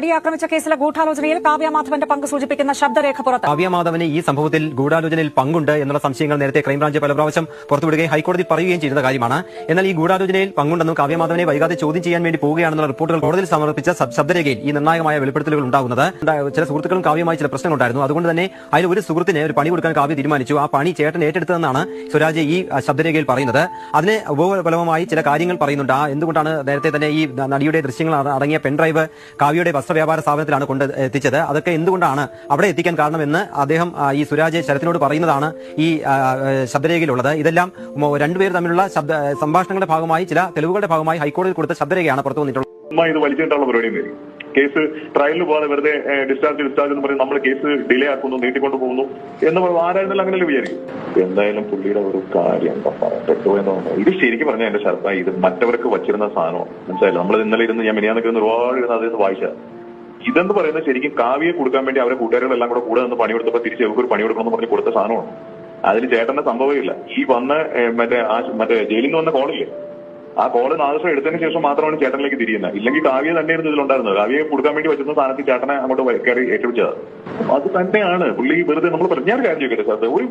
നടിയെ ആക്രമിച്ച കേസിലെ ഗൂഢാലോചനയിൽ കാവ്യ മാധവന്റെ പങ്ക് സൂചിപ്പിക്കുന്ന ശബ്ദരേഖ പുറത്ത്. കാവ്യ മാധവന് ഈ സംഭവത്തിൽ ഗൂഢാലോചനയിൽ പങ്കുണ്ട് എന്നുള്ള സംശയങ്ങൾ നേരത്തെ ക്രൈംബ്രാഞ്ച് പല പ്രാവശ്യം പുറത്തുവിടുകയും ഹൈക്കോടതി പറയുകയും ചെയ്യുന്ന കാര്യമാണ്. എന്നാൽ ഈ ഗൂഢാലോചനയിൽ പങ്കുണ്ടെന്നും കാവ്യ മാധവനെ വൈകാതെ ചോദ്യം ചെയ്യാൻ വേണ്ടി പോവുകയാണെന്നുള്ള റിപ്പോർട്ടുകൾ കോടതിയിൽ സമർപ്പിച്ച ശബ്- ശബ്ദരേഖയിൽ ഈ നിർണായകമായ വെളിപ്പെടുത്തലുകൾ ഉണ്ടാകുന്നത് ചില സുഹൃത്തുക്കളും കാവ്യമായി ചില പ്രശ്നങ്ങളുണ്ടായിരുന്നു. അതുകൊണ്ട് തന്നെ അതിൽ ഒരു സുഹൃത്തിന് ഒരു പണി കൊടുക്കാൻ കാവ്യ തീരുമാനിച്ചു. ആ പണി ചേട്ടൻ ഏറ്റെടുത്തതെന്നാണ് സ്വരാജ് ഈ ശബ്ദരേഖയിൽ പറയുന്നത്. അതിന് ഉപഫലമായി ചില കാര്യങ്ങൾ പറയുന്നുണ്ട്. ആ എന്തുകൊണ്ടാണ് നേരത്തെ തന്നെ ഈ നടിയുടെ ദൃശ്യങ്ങൾ അട- അടങ്ങിയ പെൻഡ്രൈവ് കാവ്യയുടെ വസ്ത്രവ്യാപാര സ്ഥാപനത്തിലാണ് കൊണ്ട് എത്തിച്ചത്. അതൊക്കെ എന്തുകൊണ്ടാണ് അവിടെ എത്തിക്കാൻ കാരണമെന്ന് അദ്ദേഹം ഈ സുരാജ് ശരത്തിനോട് പറയുന്നതാണ് ഈ ശബ്ദരേഖയിലുള്ളത്. ഇതെല്ലാം രണ്ടുപേരും രണ്ടുപേർ തമ്മിലുള്ള ശബ്ദ സംഭാഷണങ്ങളുടെ ഭാഗമായി ചില തെളിവുകളുടെ ഭാഗമായി ഹൈക്കോടതിയിൽ കൊടുത്ത ശബ്ദരേഖയാണ് പുറത്തു വന്നിട്ടുള്ളത്. ഇത് വലിച്ചിട്ടുള്ള പരിപാടിയും വരും. കേസ് ട്രയലിന് പോകാതെ വെറുതെ ഡിസ്ചാർജ് ഡിസ്ചാർജ് എന്ന് പറഞ്ഞ് നമ്മൾ കേസ് ഡിലേ ആക്കുന്നു നീട്ടിക്കൊണ്ട് പോകുന്നു എന്ന് ആരായിരുന്നാലും അങ്ങനെ വിചാരിക്കും. എന്തായാലും പുള്ളിയുടെ ഒരു കാര്യം പെട്ടു എന്ന് പറഞ്ഞു ഇത് ശരിക്കും പറഞ്ഞാൽ എന്റെ ശർത്ത ഇത് മറ്റവർക്ക് വച്ചിരുന്ന സാധനമാണ്. മനസ്സിലായില്ല? നമ്മൾ ഇന്നലെ ഇരുന്ന് ഞാൻ മിനിയാന്നൊക്കെ ഇരുന്ന് ഒരുപാട് ഇരുന്ന് അതിൽ നിന്ന് വായിച്ച ഇതെന്ന് പറയുന്നത് ശരിക്കും കാവ്യെ കൊടുക്കാൻ വേണ്ടി അവരെ കൂട്ടുകാരികളെല്ലാം കൂടെ കൂടെ നിന്ന് പണി കൊടുത്തപ്പോൾ തിരിച്ച് ഇവർക്ക് ഒരു പണി കൊടുക്കണമെന്ന് പറഞ്ഞ് കൊടുത്ത സാധനമാണ്. അതിൽ ചേട്ടന്റെ സംഭവമില്ല. ഈ വന്ന മറ്റേ ആ മറ്റേ ജയിലിൽ നിന്ന് വന്ന കോളില്ലേ? ആ കോൾ നാദൃശം എടുത്തതിന് ശേഷം മാത്രമാണ് ചേട്ടനിലേക്ക് തിരിയുന്നത്. ഇല്ലെങ്കിൽ കാവ്യ തന്നെയായിരുന്നു ഇതിലുണ്ടായിരുന്നത്. കാവ്യയെ കൊടുക്കാൻ വേണ്ടി വെച്ചിരുന്ന സ്ഥാനത്ത് ചേട്ടനെ അങ്ങോട്ട് കയറി ഏറ്റുപിടിച്ചത്. അത് തന്നെയാണ്. പുള്ളി വെറുതെ നമ്മൾ പറഞ്ഞാൽ കാര്യം ചോദിക്കട്ടെ സാർ? ഒരു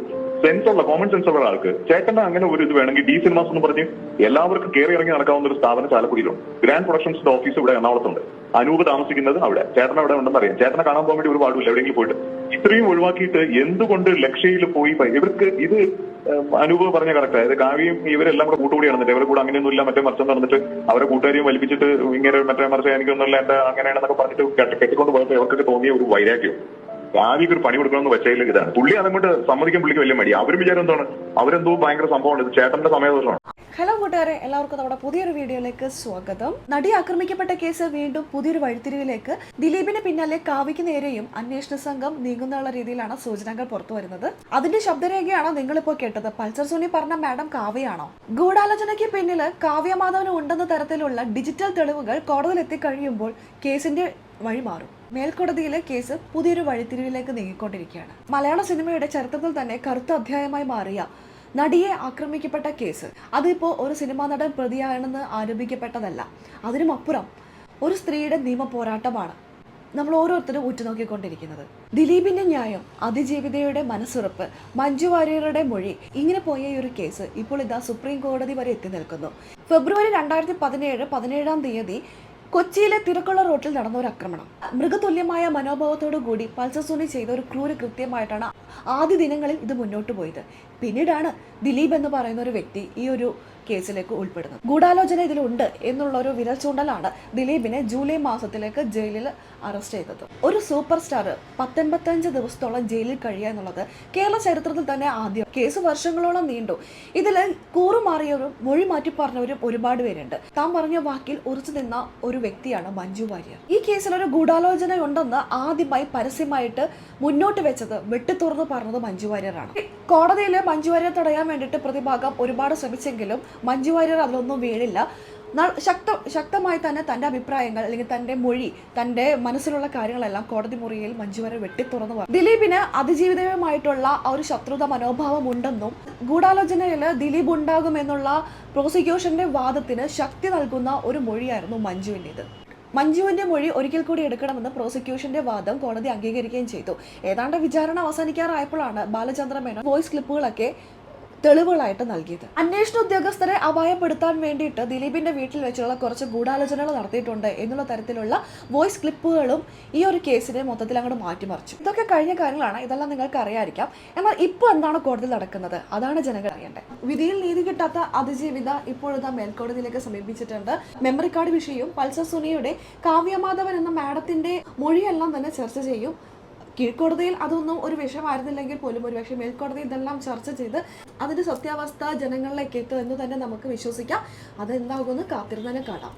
സെൻസ് ഉള്ള കോമൺ സെൻസ് ഉള്ള ആൾക്ക് ചേട്ടന്റെ അങ്ങനെ ഒരു ഇത് വേണമെങ്കിൽ ഡി സിനിമാസ് എന്ന് പറഞ്ഞ് എല്ലാവർക്കും കയറി ഇറങ്ങി നടക്കാവുന്ന ഒരു സ്ഥാപനം ചാലക്കുടിയിലുണ്ട്. ഗ്രാൻഡ് പ്രൊഡക്ഷൻസിന്റെ ഓഫീസ് ഇവിടെ എറണാകുളത്തുണ്ട്. അനൂപ് താമസിക്കുന്നത് അവിടെ. ചേട്ടൻ അവിടെ ഉണ്ടെന്ന് അറിയാം. ചേട്ടനെ കാണാൻ പോകാൻ വേണ്ടി ഒരു പാടില്ല എവിടെയെങ്കിലും പോയിട്ട്. ഇത്രയും ഒഴിവാക്കിയിട്ട് എന്തുകൊണ്ട് ലക്ഷയിൽ പോയി ഇവർക്ക് ഇത് അനൂപ് പറഞ്ഞ കറക്റ്റ് അതായത് കാവ്യം ഇവരെല്ലാം കൂടെ കൂട്ടുകൂടി നടന്നിട്ട് ഇവരെ കൂടെ അങ്ങനെയൊന്നുമില്ല മറ്റേ മറിച്ചം നടന്നിട്ട് അവരെ കൂട്ടുകാരെയും വലിപ്പിച്ചിട്ട് ഇങ്ങനെ മറ്റേ മറിച്ച് എനിക്കൊന്നുമില്ല എന്റെ അങ്ങനെയാണെന്നൊക്കെ പറഞ്ഞിട്ട് കെട്ടി- കെട്ടിക്കൊണ്ട് പോയപ്പോൾ ഇവർക്കൊക്കെ തോന്നിയ ഒരു വൈരാഗ്യം. കാവ്യക്ക് ഒരു പണി കൊടുക്കണമെന്ന് വെച്ചതിൽ ഇതാണ്. പുള്ളി അതങ്ങോട്ട് സമ്മതിക്കാൻ പുള്ളിക്ക് വലിയ മടി അവരും വിചാരം എന്താണ്? അവരെന്തോ ഭയങ്കര സംഭവമാണ്. ഇത് ചേട്ടന്റെ സമയദോഷമാണ് ഹലോ കൂട്ടുകാരെ എല്ലാവർക്കും നമ്മുടെ പുതിയൊരു വീഡിയോയിലേക്ക് സ്വാഗതം. നടി ആക്രമിക്കപ്പെട്ട കേസ് വീണ്ടും പുതിയൊരു വഴിത്തിരിവിലേക്ക്. ദിലീപിന് പിന്നാലെ കാവിക്ക് നേരെയും അന്വേഷണ സംഘം നീങ്ങുന്നുള്ള രീതിയിലാണ് സൂചനകൾ പുറത്തു വരുന്നത്. അതിന്റെ ശബ്ദരേഖയാണോ നിങ്ങളിപ്പോ കേട്ടത്? പൾസർ സോണി പറഞ്ഞ മാഡം കാവ്യയാണോ? ഗൂഢാലോചനയ്ക്ക് പിന്നിൽ കാവ്യ മാധവന് ഉണ്ടെന്ന തരത്തിലുള്ള ഡിജിറ്റൽ തെളിവുകൾ കോടതിയിൽ എത്തിക്കഴിയുമ്പോൾ കേസിന്റെ വഴി മാറും. മേൽക്കോടതിയിലെ കേസ് പുതിയൊരു വഴിത്തിരിവിലേക്ക് നീങ്ങിക്കൊണ്ടിരിക്കുകയാണ്. മലയാള സിനിമയുടെ ചരിത്രത്തിൽ തന്നെ കറുത്ത അധ്യായമായി മാറിയ നടിയെ ആക്രമിക്കപ്പെട്ട കേസ്. അതിപ്പോൾ ഒരു സിനിമാ നടൻ പ്രതിയാണെന്ന് ആരോപിക്കപ്പെട്ടതല്ല. അതിനുമപ്പുറം ഒരു സ്ത്രീയുടെ നിയമ പോരാട്ടമാണ് നമ്മൾ ഓരോരുത്തരും ഉറ്റുനോക്കിക്കൊണ്ടിരിക്കുന്നത്. ദിലീപിന്റെ ന്യായം അതിജീവിതയുടെ മനസ്സുറപ്പ് മഞ്ജു വാര്യരുടെ മൊഴി ഇങ്ങനെ പോയ ഈ ഒരു കേസ് ഇപ്പോൾ ഇതാ സുപ്രീം കോടതി വരെ എത്തി നിൽക്കുന്നു. ഫെബ്രുവരി രണ്ടായിരത്തി പതിനേഴ് പതിനേഴാം തീയതി കൊച്ചിയിലെ തിരക്കുള്ള റോട്ടിൽ നടന്ന ഒരു ആക്രമണം. മൃഗതുല്യമായ മനോഭാവത്തോടു കൂടി പൾസർ ചെയ്ത ഒരു ക്രൂര കൃത്യമായിട്ടാണ് ആദ്യ ദിനങ്ങളിൽ ഇത് മുന്നോട്ട് പോയത്. പിന്നീടാണ് ദിലീപ് എന്ന് പറയുന്ന ഒരു വ്യക്തി ഈ ഒരു കേസിലേക്ക് ഉൾപ്പെടുന്നത്. ഗൂഢാലോചന ഇതിലുണ്ട് എന്നുള്ള ഒരു വിരൽ ചൂണ്ടലാണ് ദിലീപിനെ ജൂലൈ മാസത്തിലേക്ക് ജയിലിൽ അറസ്റ്റ് ചെയ്തത്. ഒരു സൂപ്പർ സ്റ്റാർ പത്തൊൻപത്തഞ്ച് ദിവസത്തോളം ജയിലിൽ കഴിയുക എന്നുള്ളത് കേരള ചരിത്രത്തിൽ തന്നെ ആദ്യം. കേസ് വർഷങ്ങളോളം നീണ്ടു. ഇതിൽ കൂറുമാറിയവരും മൊഴി മാറ്റി പറഞ്ഞവരും ഒരുപാട് പേരുണ്ട്. താൻ പറഞ്ഞ വാക്കിൽ ഉറച്ചു നിന്ന ഒരു വ്യക്തിയാണ് മഞ്ജു വാര്യർ. ഈ കേസിൽ ഒരു ഗൂഢാലോചന ഉണ്ടെന്ന് ആദ്യമായി പരസ്യമായിട്ട് മുന്നോട്ട് വെച്ചത് വെട്ടിത്തുറന്ന് പറഞ്ഞത് മഞ്ജു വാര്യറാണ്. കോടതിയിൽ മഞ്ജു വാര്യർ തടയാൻ വേണ്ടിയിട്ട് പ്രതിഭാഗം ഒരുപാട് ശ്രമിച്ചെങ്കിലും മഞ്ജു വാര്യർ അതിലൊന്നും വീഴില്ല ശക്ത ശക്തമായി തന്നെ തന്റെ അഭിപ്രായങ്ങൾ അല്ലെങ്കിൽ തന്റെ മൊഴി തന്റെ മനസ്സിലുള്ള കാര്യങ്ങളെല്ലാം കോടതി മുറിയിൽ മഞ്ജുവരെ വെട്ടിത്തുറന്നു പറഞ്ഞു. ദിലീപിന് അതിജീവിതവുമായിട്ടുള്ള ആ ഒരു ശത്രുത മനോഭാവം ഉണ്ടെന്നും ഗൂഢാലോചനയിൽ ദിലീപ് ഉണ്ടാകുമെന്നുള്ള പ്രോസിക്യൂഷന്റെ വാദത്തിന് ശക്തി നൽകുന്ന ഒരു മൊഴിയായിരുന്നു മഞ്ജുവിന്റെത്. മഞ്ജുവിന്റെ മൊഴി ഒരിക്കൽ കൂടി എടുക്കണമെന്ന് പ്രോസിക്യൂഷന്റെ വാദം കോടതി അംഗീകരിക്കുകയും ചെയ്തു. ഏതാണ്ട് വിചാരണ അവസാനിക്കാറായപ്പോഴാണ് ബാലചന്ദ്ര വോയിസ് ക്ലിപ്പുകളൊക്കെ തെളിവുകളായിട്ട് നൽകിയത്. അന്വേഷണ ഉദ്യോഗസ്ഥരെ അപായപ്പെടുത്താൻ വേണ്ടിയിട്ട് ദിലീപിന്റെ വീട്ടിൽ വെച്ചുള്ള കുറച്ച് ഗൂഢാലോചനകൾ നടത്തിയിട്ടുണ്ട് എന്നുള്ള തരത്തിലുള്ള വോയിസ് ക്ലിപ്പുകളും ഈ ഒരു കേസിനെ മൊത്തത്തിൽ അങ്ങോട്ട് മാറ്റിമറിച്ചു. ഇതൊക്കെ കഴിഞ്ഞ കാര്യങ്ങളാണ്. ഇതെല്ലാം നിങ്ങൾക്ക് അറിയാതിരിക്കാം എന്നാൽ ഇപ്പോൾ എന്താണ് കോടതി നടക്കുന്നത്? അതാണ് ജനങ്ങൾ അറിയേണ്ടത്. വിധിയിൽ നീതി കിട്ടാത്ത അതിജീവിത ഇപ്പോഴത്തെ മേൽക്കോടതിയിലേക്ക് സമീപിച്ചിട്ടുണ്ട്. മെമ്മറി കാർഡ് വിഷയവും പൾസർ സുനിയുടെ കാവ്യമാധവൻ എന്ന മാഡത്തിന്റെ മൊഴിയെല്ലാം തന്നെ ചർച്ച ചെയ്യും. കീഴ്ക്കോടതിയിൽ അതൊന്നും ഒരു വിഷയമായിരുന്നില്ലെങ്കിൽ പോലും ഒരുപക്ഷെ മേൽക്കോടതി ഇതെല്ലാം ചർച്ച ചെയ്ത് അതിന്റെ സത്യാവസ്ഥ ജനങ്ങളിലേക്ക് എത്തുമെന്ന് തന്നെ നമുക്ക് വിശ്വസിക്കാം. അതെന്താകുമെന്ന് കാത്തിരുന്നതിനെ കാണാം.